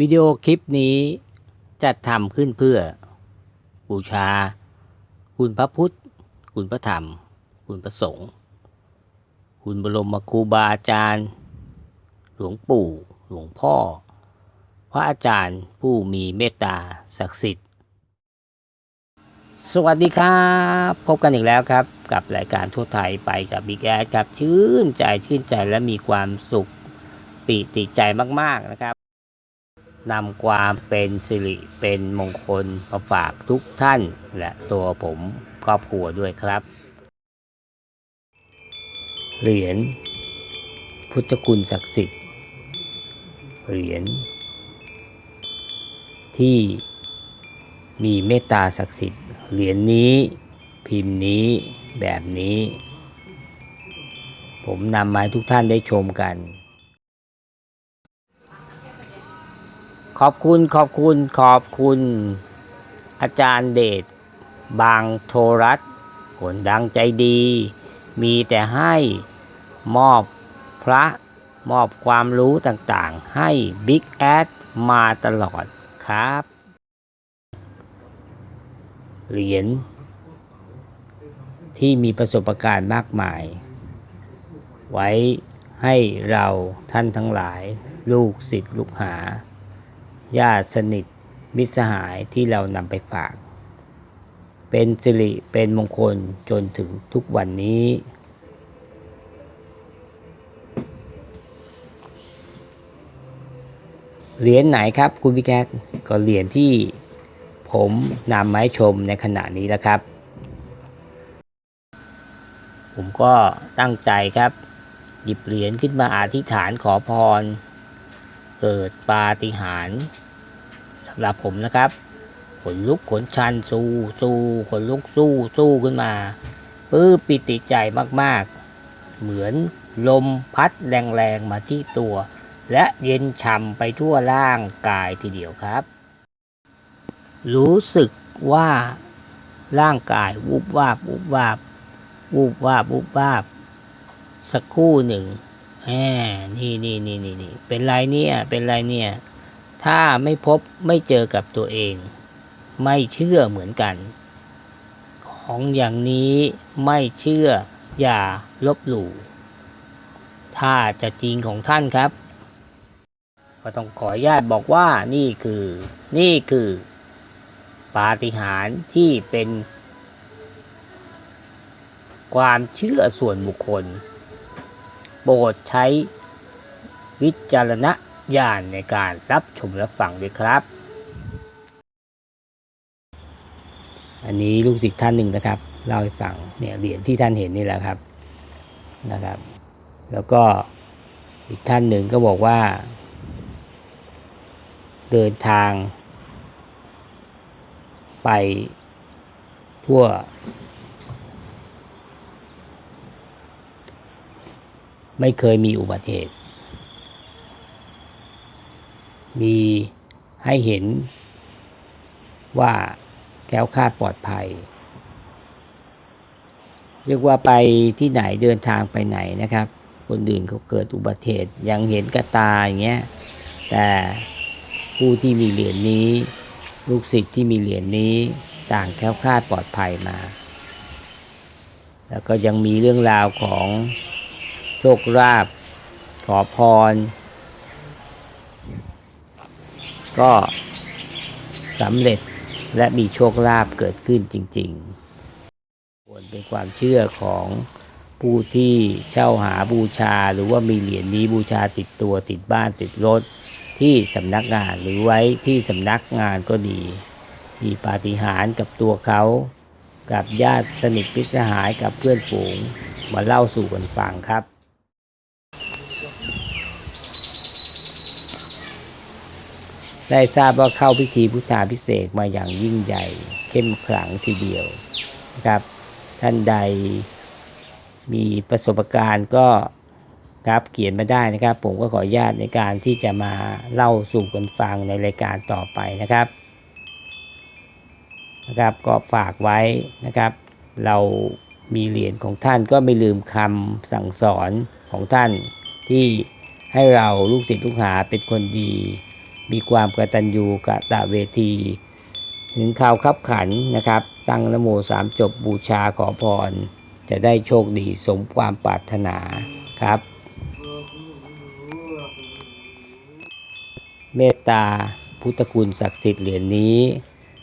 วิดีโอคลิปนี้จัดทำขึ้นเพื่อ บูชา คุณพระพุทธ คุณพระธรรม คุณพระสงฆ์คุณบรมครูบาอาจารย์ หลวงปู่ หลวงพ่อ พระอาจารย์ผู้มีเมตตาศักดิ์สิทธิ์ สวัสดีครับ พบกันอีกแล้วครับ กับรายการทั่วไทยไปกับบิ๊กแอดครับ ชื่นใจชื่นใจและมีความสุขปิติใจมาก ๆ นะครับ นำความเป็นสิริเป็นมงคลมาฝากทุกท่าน และตัวผมครอบครัวด้วยครับ เหรียญพุทธคุณศักดิ์สิทธิ์ เหรียญที่มีเมตตาศักดิ์สิทธิ์ เหรียญนี้พิมพ์นี้แบบนี้ ผมนำมาให้ทุกท่านได้ชมกัน ขอบคุณขอบคุณขอบคุณ อาจารย์เดชบางโทรัตคนดังใจดี มีแต่ให้มอบพระมอบความรู้ต่างๆ ให้บิ๊กแอดมาตลอดครับ เหรียญที่มีประสบการณ์มากมาย ไว้ให้เราท่านทั้งหลาย ลูกศิษย์ลูกหา ญาติสนิทมิตรสหายที่เรานำไปฝาก เป็นสิริเป็นมงคลจนถึงทุกวันนี้ เหรียญไหนครับคุณพี่แคทก็เหรียญที่ผมนำมาให้ชมในขณะนี้แล้วครับ ผมก็ตั้งใจครับ หยิบเหรียญขึ้นมาอธิษฐานขอพร เกิดปาฏิหาริย์สำหรับผมนะครับ ขนลุกขนชันสู้สู้ขนลุกสู้สู้ขึ้นมาปื้อปิติใจมากๆ เหมือนลมพัดแรงๆมาที่ตัว และเย็นฉ่ำไปทั่วร่างกายทีเดียวครับ รู้สึกว่าร่างกายวุบวาบวุบวาบวุบวาบวุบวาบ สักครู่หนึ่ง แหมนี่นี่นี่นี่นี่เป็นไรเนี่ย เป็นไรเนี่ย ถ้าไม่พบไม่เจอกับตัวเอง ไม่เชื่อเหมือนกัน ของอย่างนี้ไม่เชื่ออย่าลบหลู่ ถ้าจะจริงของท่านครับ ก็ต้องขออนุญาตบอกว่านี่คือ นี่คือปาฏิหาริย์ที่เป็น ความเชื่อส่วนบุคคล โปรดใช้วิจารณญาณในการรับชมรับฟังด้วยครับ อันนี้ลูกศิษย์ท่านหนึ่งนะครับเล่าให้ฟังเนี่ยเหรียญที่ท่านเห็นนี่แหละครับนะครับ แล้วก็อีกท่านหนึ่งก็บอกว่า เดินทาง ไปทั่ว ไม่เคยมีอุบัติเหตุ มีให้เห็นว่าแคล้วคาดปลอดภัย เรียกว่าไปที่ไหนเดินทางไปไหนนะครับ คนอื่นเขาเกิดอุบัติเหตุยังเห็นกระตาอย่างเงี้ยแต่ผู้ที่มีเหรียญนี้ ลูกศิษย์ที่มีเหรียญนี้ต่างแค้วคาดปลอดภัยมา แล้วก็ยังมีเรื่องราวของ โชคลาภขอพร ก็สำเร็จและมีโชคลาภเกิดขึ้นจริงๆควรเป็นความเชื่อของผู้ที่เช่าหาบูชาหรือว่ามีเหรียญนี้บูชาติดตัวติดบ้านติดรถ ที่สำนักงานหรือไว้ที่สำนักงานก็ดี มีปาฏิหาริย์กับตัวเขา กับญาติสนิทพิสหายกับเพื่อนฝูงมาเล่าสู่กันฟังครับ ได้ทราบว่าเข้าพิธีพุทธาพิเศษมาอย่างยิ่งใหญ่ เข้มขลังทีเดียวนะครับ ท่านใดมีประสบการณ์ก็ครับเขียนมาได้นะครับ ผมก็ขออนุญาตในการที่จะมาเล่าสู่กันฟังในรายการต่อไปนะครับนะครับ ก็ฝากไว้นะครับ เรามีเหรียญของท่านก็ไม่ลืมคำสั่งสอนของท่านที่ให้เราลูกศิษย์ลูกหาเป็นคนดี มีความกตัญญูกะตะเวที ถึงข่าวขับขันนะครับ ตั้งนโมสามจบบูชาขอพร จะได้โชคดีสมความปรารถนาครับ เมตตาพุทธคุณศักดิ์สิทธิ์เหรียญนี้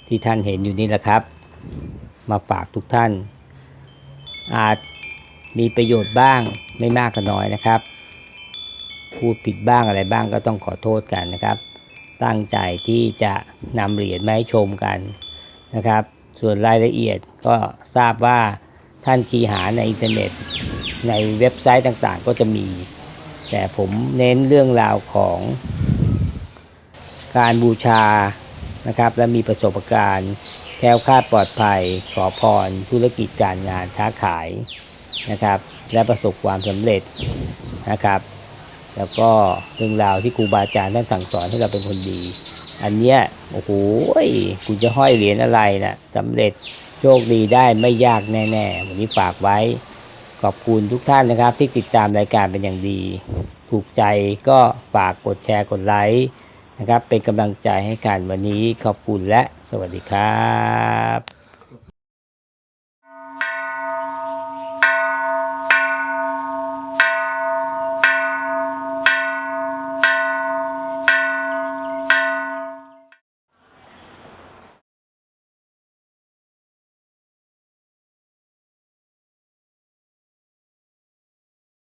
ที่ท่านเห็นอยู่นี่แหละครับ มาฝากทุกท่าน อาจมีประโยชน์บ้างไม่มากก็น้อยนะครับ พูดผิดบ้างอะไรบ้างก็ต้องขอโทษกันนะครับ ตั้งใจที่จะนำเหรียญมาให้ชมกันนะครับ ส่วนรายละเอียดก็ทราบว่าท่านคีย์หาในอินเทอร์เน็ต ในเว็บไซต์ต่างๆ ก็จะมี แต่ผมเน้นเรื่องราวของการบูชานะครับ และมีประสบการณ์แค้วคลาดปลอดภัย ขอพร ธุรกิจการงานค้าขายนะครับ และประสบความสำเร็จนะครับ แล้วก็เรื่องราวที่ครูบาอาจารย์ท่านสั่งสอนให้เราเป็นคนดี อันเนี้ยโอ้โหคุณจะห้อยเหรียญอะไรนะ่ะสำเร็จโชคดีได้ไม่ยากแน่ๆวันนี้ฝากไว้ ขอบคุณทุกท่านนะครับ ที่ติดตามรายการเป็นอย่างดี ถูกใจก็ฝากกดแชร์กดไลค์นะครับ เป็นกำลังใจให้กันวันนี้ขอบคุณและสวัสดีครับ